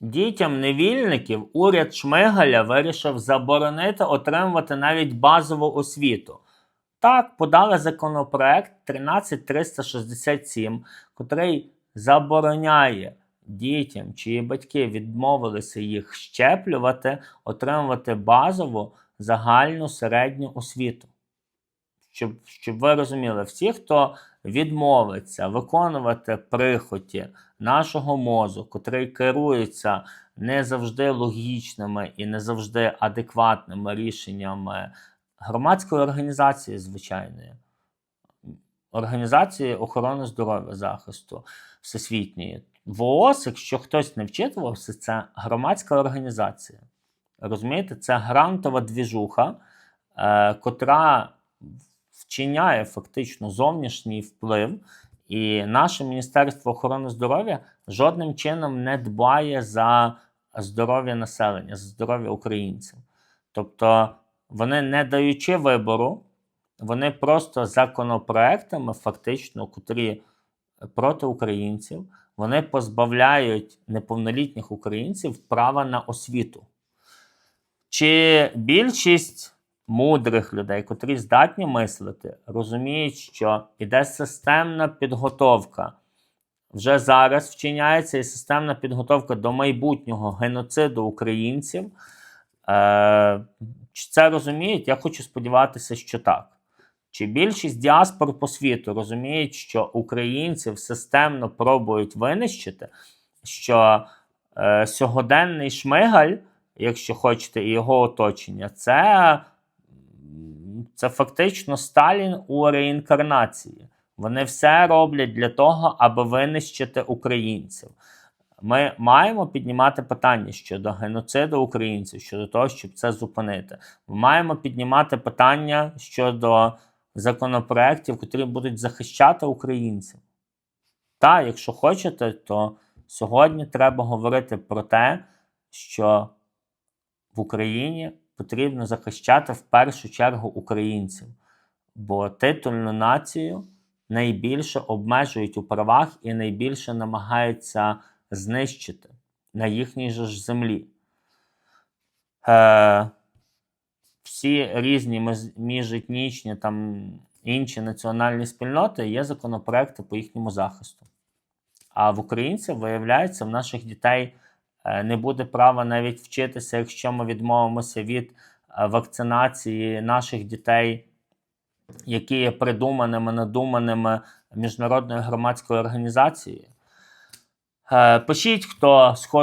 Дітям невільників уряд Шмигаля вирішив заборонити отримувати навіть базову освіту. Так, подали законопроект 13367, котрий забороняє дітям, чиї батьки відмовилися їх щеплювати, отримувати базову загальну середню освіту. Щоб, щоб ви розуміли, всі, хто відмовиться виконувати прихоті нашого мозу, котрий керується не завжди логічними і не завжди адекватними рішеннями громадської організації, звичайної, організації охорони здоров'я захисту всесвітньої. ВООЗ, якщо хтось не вчитувався, це громадська організація. Розумієте, це грантова двіжуха, е, котра вчиняє фактично зовнішній вплив, і наше Міністерство охорони здоров'я жодним чином не дбає за здоров'я населення, за здоров'я українців. Тобто вони не даючи вибору, вони просто законопроектами, фактично, котрі проти українців, вони позбавляють неповнолітніх українців права на освіту. Чи більшість мудрих людей, котрі здатні мислити, розуміють, що іде системна підготовка. Вже зараз вчиняється і системна підготовка до майбутнього геноциду українців. Е, чи це розуміють? Я хочу сподіватися, що так. Чи більшість діаспор по світу розуміють, що українців системно пробують винищити, що е, сьогоденний шмигаль, якщо хочете, і його оточення, це, це фактично Сталін у реінкарнації. Вони все роблять для того, аби винищити українців. Ми маємо піднімати питання щодо геноциду українців, щодо того, щоб це зупинити. Ми маємо піднімати питання щодо законопроєктів, які будуть захищати українців. Та, якщо хочете, то сьогодні треба говорити про те, що в Україні потрібно захищати в першу чергу українців, бо титульну націю найбільше обмежують у правах і найбільше намагаються знищити на їхній же ж землі. Е, всі різні міжетнічні там інші національні спільноти є законопроекти по їхньому захисту. А в українців, виявляється, в наших дітей не буде права навіть вчитися, якщо ми відмовимося від е, вакцинації наших дітей, які є придуманими, надуманими міжнародною громадською організацією. Е, Пишіть, хто схоче.